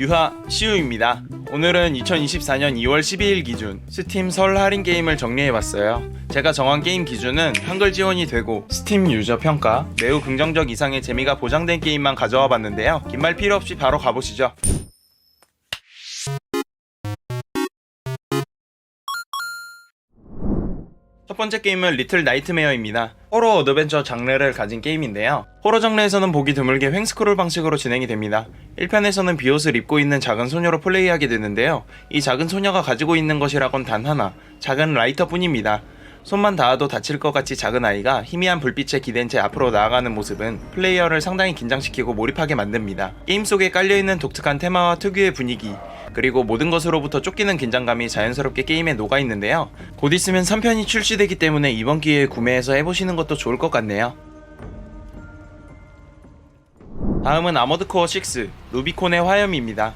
유하 시우입니다. 오늘은 2024년 2월 12일 기준 스팀 설 할인 게임을 정리해봤어요. 제가 정한 게임 기준은 한글 지원이 되고 스팀 유저 평가, 매우 긍정적 이상의 재미가 보장된 게임만 가져와 봤는데요. 긴 말 필요 없이 바로 가보시죠. 첫 번째 게임은 리틀 나이트메어입니다. 호러 어드벤처 장르를 가진 게임인데요. 호러 장르에서는 보기 드물게 횡스크롤 방식으로 진행이 됩니다. 1편에서는 비옷을 입고 있는 작은 소녀로 플레이하게 되는데요. 이 작은 소녀가 가지고 있는 것이라곤 단 하나, 작은 라이터 뿐입니다. 손만 닿아도 다칠 것 같이 작은 아이가 희미한 불빛에 기댄 채 앞으로 나아가는 모습은 플레이어를 상당히 긴장시키고 몰입하게 만듭니다. 게임 속에 깔려있는 독특한 테마와 특유의 분위기, 그리고 모든 것으로부터 쫓기는 긴장감이 자연스럽게 게임에 녹아 있는데요. 곧 있으면 3편이 출시되기 때문에 이번 기회에 구매해서 해보시는 것도 좋을 것 같네요. 다음은 아머드코어 6 루비콘의 화염입니다.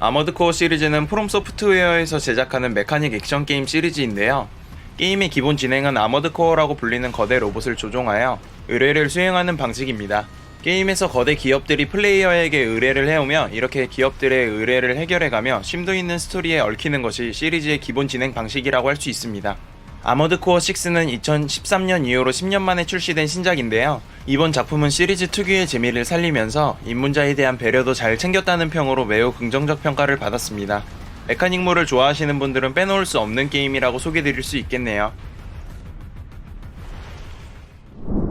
아머드코어 시리즈는 프롬 소프트웨어에서 제작하는 메카닉 액션 게임 시리즈인데요. 게임의 기본 진행은 아머드코어라고 불리는 거대 로봇을 조종하여 의뢰를 수행하는 방식입니다. 게임에서 거대 기업들이 플레이어에게 의뢰를 해오며 이렇게 기업들의 의뢰를 해결해가며 심도 있는 스토리에 얽히는 것이 시리즈의 기본 진행 방식이라고 할 수 있습니다. 아머드 코어 6는 2013년 이후로 10년 만에 출시된 신작인데요. 이번 작품은 시리즈 특유의 재미를 살리면서 입문자에 대한 배려도 잘 챙겼다는 평으로 매우 긍정적 평가를 받았습니다. 메카닉물을 좋아하시는 분들은 빼놓을 수 없는 게임이라고 소개드릴 수 있겠네요.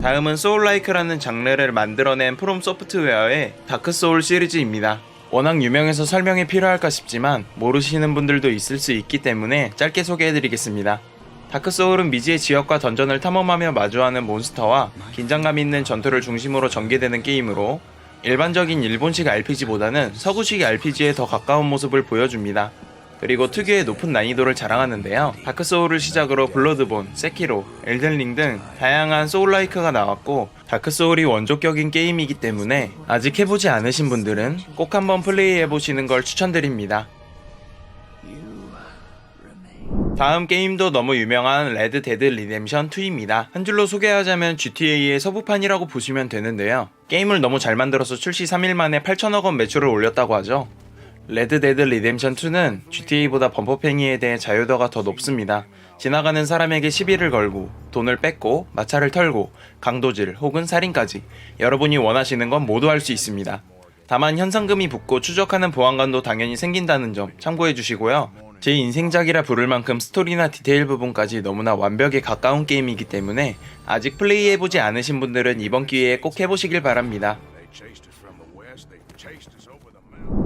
다음은 소울라이크라는 장르를 만들어낸 프롬 소프트웨어의 다크 소울 시리즈입니다. 워낙 유명해서 설명이 필요할까 싶지만 모르시는 분들도 있을 수 있기 때문에 짧게 소개해드리겠습니다. 다크 소울은 미지의 지역과 던전을 탐험하며 마주하는 몬스터와 긴장감 있는 전투를 중심으로 전개되는 게임으로 일반적인 일본식 RPG보다는 서구식 RPG에 더 가까운 모습을 보여줍니다. 그리고 특유의 높은 난이도를 자랑하는데요. 다크 소울을 시작으로 블러드본, 세키로, 엘든링 등 다양한 소울라이크가 나왔고 다크 소울이 원조격인 게임이기 때문에 아직 해보지 않으신 분들은 꼭 한번 플레이해 보시는 걸 추천드립니다. 다음 게임도 너무 유명한 레드 데드 리뎀션 2입니다. 한 줄로 소개하자면 GTA의 서부판이라고 보시면 되는데요. 게임을 너무 잘 만들어서 출시 3일 만에 8천억 원 매출을 올렸다고 하죠. 레드 데드 리뎀션 2는 GTA보다 범퍼팽이에 대해 자유도가 더 높습니다. 지나가는 사람에게 시비를 걸고 돈을 뺏고 마차를 털고 강도질 혹은 살인까지 여러분이 원하시는 건 모두 할 수 있습니다. 다만 현상금이 붙고 추적하는 보안관도 당연히 생긴다는 점 참고해 주시고요. 제 인생작이라 부를 만큼 스토리나 디테일 부분까지 너무나 완벽에 가까운 게임이기 때문에 아직 플레이해보지 않으신 분들은 이번 기회에 꼭 해보시길 바랍니다.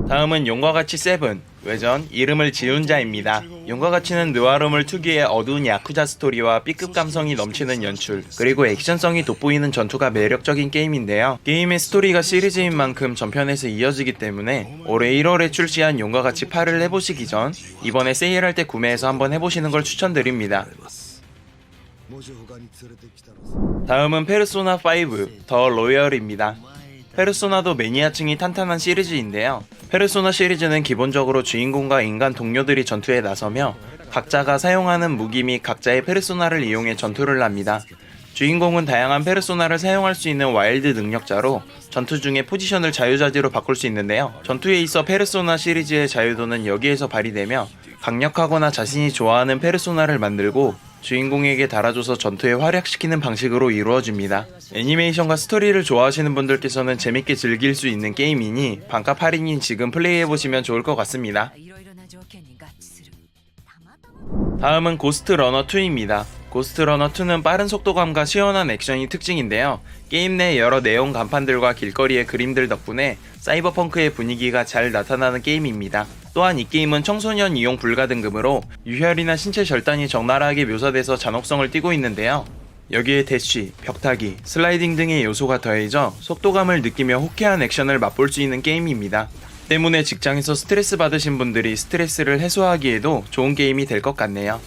다음은 용과 같이 세븐 외전 이름을 지은 자입니다. 용과 같이는 느와름을 특유의 어두운 야쿠자 스토리와 B급 감성이 넘치는 연출 그리고 액션성이 돋보이는 전투가 매력적인 게임인데요. 게임의 스토리가 시리즈인 만큼 전편에서 이어지기 때문에 올해 1월에 출시한 용과 같이 8을 해보시기 전 이번에 세일할 때 구매해서 한번 해보시는 걸 추천드립니다. 다음은 페르소나 5 더 로열입니다. 페르소나도 매니아층이 탄탄한 시리즈인데요. 페르소나 시리즈는 기본적으로 주인공과 인간 동료들이 전투에 나서며 각자가 사용하는 무기 및 각자의 페르소나를 이용해 전투를 합니다. 주인공은 다양한 페르소나를 사용할 수 있는 와일드 능력자로 전투 중에 포지션을 자유자재로 바꿀 수 있는데요. 전투에 있어 페르소나 시리즈의 자유도는 여기에서 발휘되며 강력하거나 자신이 좋아하는 페르소나를 만들고 주인공에게 달아줘서 전투에 활약시키는 방식으로 이루어집니다. 애니메이션과 스토리를 좋아하시는 분들께서는 재밌게 즐길 수 있는 게임이니 반값 할인인 지금 플레이해보시면 좋을 것 같습니다. 다음은 고스트 러너 2입니다. 고스트 러너 2는 빠른 속도감과 시원한 액션이 특징인데요. 게임 내 여러 내용 간판들과 길거리의 그림들 덕분에 사이버펑크의 분위기가 잘 나타나는 게임입니다. 또한 이 게임은 청소년 이용 불가 등급으로 유혈이나 신체 절단이 적나라하게 묘사돼서 잔혹성을 띠고 있는데요. 여기에 대쉬, 벽타기, 슬라이딩 등의 요소가 더해져 속도감을 느끼며 호쾌한 액션을 맛볼 수 있는 게임입니다. 때문에 직장에서 스트레스 받으신 분들이 스트레스를 해소하기에도 좋은 게임이 될 것 같네요.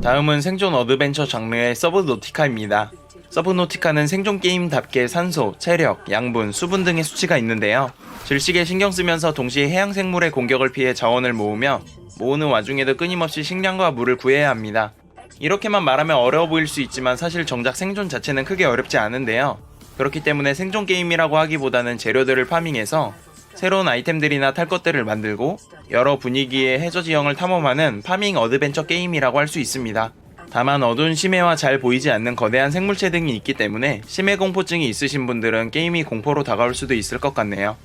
다음은 생존 어드벤처 장르의 서브노티카입니다. 서브노티카는 생존 게임답게 산소, 체력, 양분, 수분 등의 수치가 있는데요. 질식에 신경 쓰면서 동시에 해양 생물의 공격을 피해 자원을 모으며 모으는 와중에도 끊임없이 식량과 물을 구해야 합니다. 이렇게만 말하면 어려워 보일 수 있지만 사실 정작 생존 자체는 크게 어렵지 않은데요. 그렇기 때문에 생존 게임이라고 하기보다는 재료들을 파밍해서 새로운 아이템들이나 탈 것들을 만들고 여러 분위기의 해저 지형을 탐험하는 파밍 어드벤처 게임이라고 할 수 있습니다. 다만 어두운 심해와 잘 보이지 않는 거대한 생물체 등이 있기 때문에 심해 공포증이 있으신 분들은 게임이 공포로 다가올 수도 있을 것 같네요.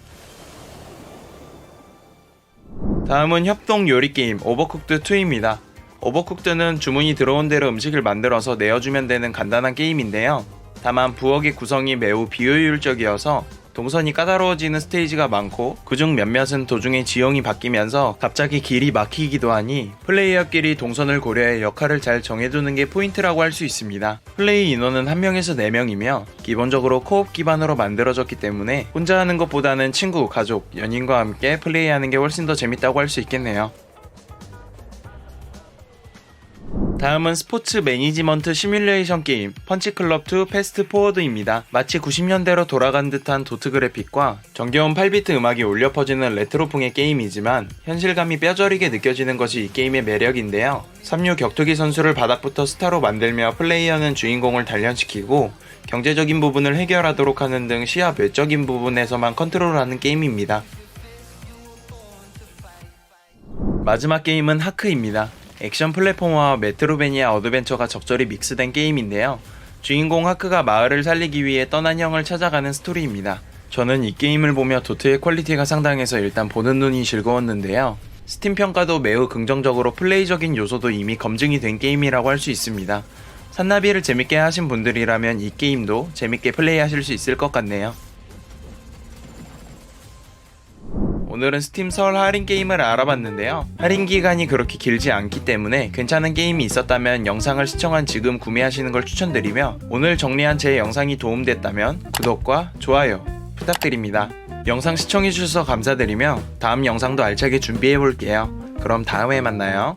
다음은 협동 요리 게임 오버쿡드 2입니다. 오버쿡드는 주문이 들어온 대로 음식을 만들어서 내어주면 되는 간단한 게임인데요. 다만 부엌의 구성이 매우 비효율적이어서 동선이 까다로워지는 스테이지가 많고 그중 몇몇은 도중에 지형이 바뀌면서 갑자기 길이 막히기도 하니 플레이어끼리 동선을 고려해 역할을 잘 정해두는 게 포인트라고 할 수 있습니다. 플레이 인원은 1명에서 4명이며 기본적으로 코업 기반으로 만들어졌기 때문에 혼자 하는 것보다는 친구, 가족, 연인과 함께 플레이하는 게 훨씬 더 재밌다고 할 수 있겠네요. 다음은 스포츠 매니지먼트 시뮬레이션 게임 펀치클럽2 패스트 포워드입니다. 마치 90년대로 돌아간 듯한 도트 그래픽과 정겨운 8비트 음악이 울려 퍼지는 레트로풍의 게임이지만 현실감이 뼈저리게 느껴지는 것이 이 게임의 매력인데요. 3류 격투기 선수를 바닥부터 스타로 만들며 플레이어는 주인공을 단련시키고 경제적인 부분을 해결하도록 하는 등 시야 외적인 부분에서만 컨트롤하는 게임입니다. 마지막 게임은 하크입니다. 액션 플랫포머와 메트로베니아 어드벤처가 적절히 믹스된 게임인데요. 주인공 하크가 마을을 살리기 위해 떠난 형을 찾아가는 스토리입니다. 저는 이 게임을 보며 도트의 퀄리티가 상당해서 일단 보는 눈이 즐거웠는데요. 스팀 평가도 매우 긍정적으로 플레이적인 요소도 이미 검증이 된 게임이라고 할 수 있습니다. 산나비를 재밌게 하신 분들이라면 이 게임도 재밌게 플레이하실 수 있을 것 같네요. 오늘은 스팀 설 할인 게임을 알아봤는데요. 할인 기간이 그렇게 길지 않기 때문에 괜찮은 게임이 있었다면 영상을 시청한 지금 구매하시는 걸 추천드리며 오늘 정리한 제 영상이 도움됐다면 구독과 좋아요 부탁드립니다. 영상 시청해주셔서 감사드리며 다음 영상도 알차게 준비해볼게요. 그럼 다음에 만나요.